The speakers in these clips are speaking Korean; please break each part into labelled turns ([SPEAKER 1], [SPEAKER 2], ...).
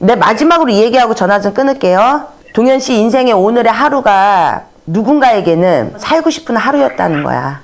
[SPEAKER 1] 내 마지막으로 이 얘기하고 전화 좀 끊을게요. 동현 씨 인생의 오늘의 하루가 누군가에게는 살고 싶은 하루였다는 거야.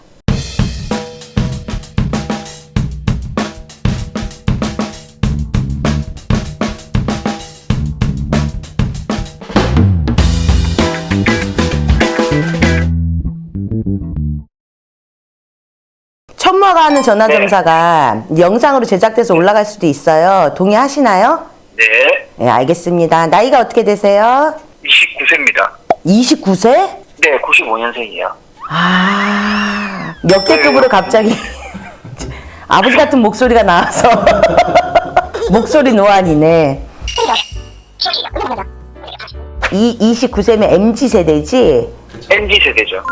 [SPEAKER 1] 천모가 하는 전화점사가 영상으로 제작돼서 올라갈 수도 있어요. 동의하시나요?
[SPEAKER 2] 네,
[SPEAKER 1] 네, 알겠습니다. 나이가 어떻게 되세요?
[SPEAKER 2] 29세입니다.
[SPEAKER 1] 29세?
[SPEAKER 2] 네, 95년생이에요.
[SPEAKER 1] 아, 역대급으로 갑자기 아버지 같은 목소리가 나와서 목소리 노안이네. 이 29세면 MZ 세대지?
[SPEAKER 2] MZ 세대죠.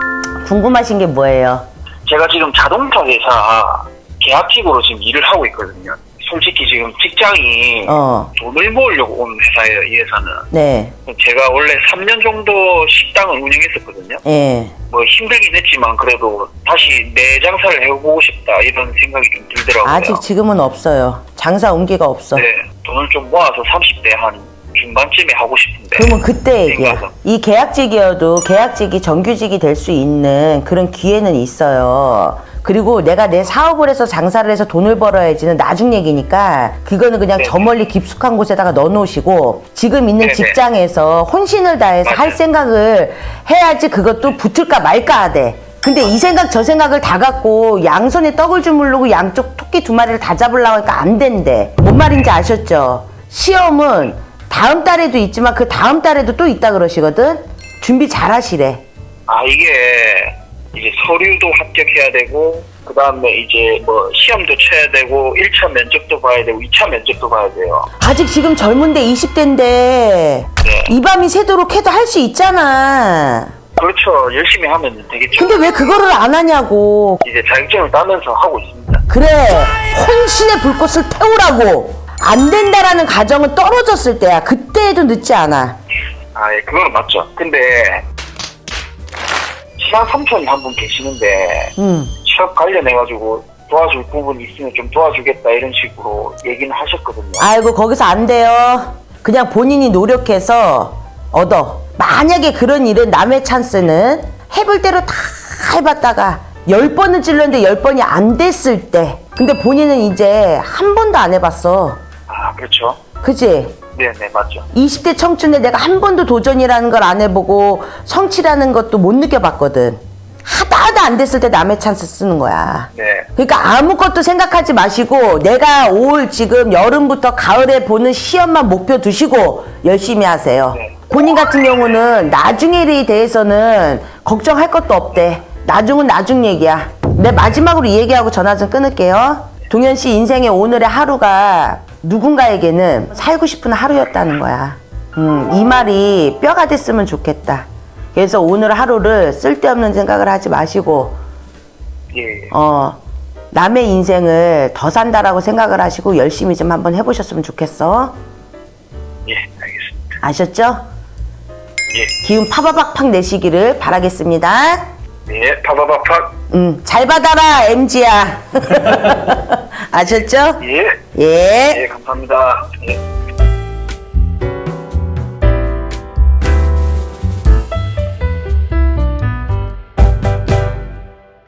[SPEAKER 1] 궁금하신 게 뭐예요?
[SPEAKER 2] 제가 지금 자동차 회사 계약직으로 지금 일을 하고 있거든요. 솔직히 지금 직장이
[SPEAKER 1] 어,
[SPEAKER 2] 돈을 모으려고 온 회사예요, 이 회사는.
[SPEAKER 1] 네,
[SPEAKER 2] 제가 원래 3년 정도 식당을 운영했었거든요.
[SPEAKER 1] 예.
[SPEAKER 2] 뭐 힘들긴 했지만 그래도 다시 내 장사를 해보고 싶다 이런 생각이 좀 들더라고요.
[SPEAKER 1] 아직 지금은 없어요. 장사 온기가 없어.
[SPEAKER 2] 네, 돈을 좀 모아서 30대 한 중반쯤에 하고 싶은데.
[SPEAKER 1] 그러면 그때 얘기야.
[SPEAKER 2] 생각은.
[SPEAKER 1] 이 계약직이어도 계약직이 정규직이 될 수 있는 그런 기회는 있어요. 그리고 내가 내 사업을 해서 장사를 해서 돈을 벌어야지는 나중 얘기니까 그거는 그냥
[SPEAKER 2] 네네.
[SPEAKER 1] 저 멀리 깊숙한 곳에다가 넣어놓으시고 지금 있는
[SPEAKER 2] 네네.
[SPEAKER 1] 직장에서 혼신을 다해서 할
[SPEAKER 2] 맞아요.
[SPEAKER 1] 생각을 해야지 그것도 붙을까 말까 하대. 근데 이 생각 저 생각을 다 갖고 양손에 떡을 주물르고 양쪽 토끼 두 마리를 다 잡으려고 하니까 안 된대. 뭔 말인지 아셨죠? 시험은 다음 달에도 있지만 그 다음 달에도 또 있다 그러시거든? 준비 잘 하시래.
[SPEAKER 2] 아 이게 이제 서류도 합격해야 되고 그 다음에 이제 뭐 시험도 쳐야 되고 1차 면접도 봐야 되고 2차 면접도 봐야 돼요.
[SPEAKER 1] 아직 지금 젊은데 20대인데
[SPEAKER 2] 네.
[SPEAKER 1] 이 밤이 새도록 해도 할 수 있잖아.
[SPEAKER 2] 그렇죠. 열심히 하면 되겠죠.
[SPEAKER 1] 근데 왜 그거를 안 하냐고.
[SPEAKER 2] 이제 자격증을 따면서 하고 있습니다.
[SPEAKER 1] 그래 혼신의 불꽃을 태우라고 안 된다라는 가정은 떨어졌을 때야 그때 해도 늦지 않아
[SPEAKER 2] 아, 예, 그거는 맞죠. 근데 친한 삼촌이 한 분 계시는데
[SPEAKER 1] 음.
[SPEAKER 2] 취업 관련해가지고 도와줄 부분이 있으면 좀 도와주겠다 이런 식으로 얘기는 하셨거든요.
[SPEAKER 1] 아이고 거기서 안 돼요 그냥 본인이 노력해서 얻어 만약에 그런 일은 남의 찬스는 해볼 대로 다 해봤다가 열 번은 찔렀는데 열 번이 안 됐을 때 근데 본인은 이제 한 번도 안 해봤어
[SPEAKER 2] 아, 그렇죠.
[SPEAKER 1] 그지?
[SPEAKER 2] 네네, 맞죠.
[SPEAKER 1] 20대 청춘에 내가 한 번도 도전이라는 걸 안 해보고 성취라는 것도 못 느껴봤거든. 하다 하다 안 됐을 때 남의 찬스 쓰는 거야.
[SPEAKER 2] 네.
[SPEAKER 1] 그러니까 아무것도 생각하지 마시고 내가 올 지금 여름부터 가을에 보는 시험만 목표 두시고 열심히 하세요.
[SPEAKER 2] 네.
[SPEAKER 1] 본인 같은 경우는 나중에 대해서는 걱정할 것도 없대. 나중은 나중 얘기야. 내 마지막으로 이 얘기하고 전화 좀 끊을게요. 동현 씨 인생의 오늘의 하루가 누군가에게는 살고 싶은 하루였다는 거야. 음, 이 말이 뼈가 됐으면 좋겠다. 그래서 오늘 하루를 쓸데없는 생각을 하지 마시고
[SPEAKER 2] 예, 예.
[SPEAKER 1] 어, 남의 인생을 더 산다라고 생각을 하시고 열심히 좀 한번 해보셨으면 좋겠어.
[SPEAKER 2] 예, 알겠습니다.
[SPEAKER 1] 아셨죠?
[SPEAKER 2] 예,
[SPEAKER 1] 기운 파바박팍 내시기를 바라겠습니다.
[SPEAKER 2] 예, 파바바팍.
[SPEAKER 1] 음, 잘 받아라, MG야. 아셨죠?
[SPEAKER 2] 예,
[SPEAKER 1] 예.
[SPEAKER 2] 예, 감사합니다. 예.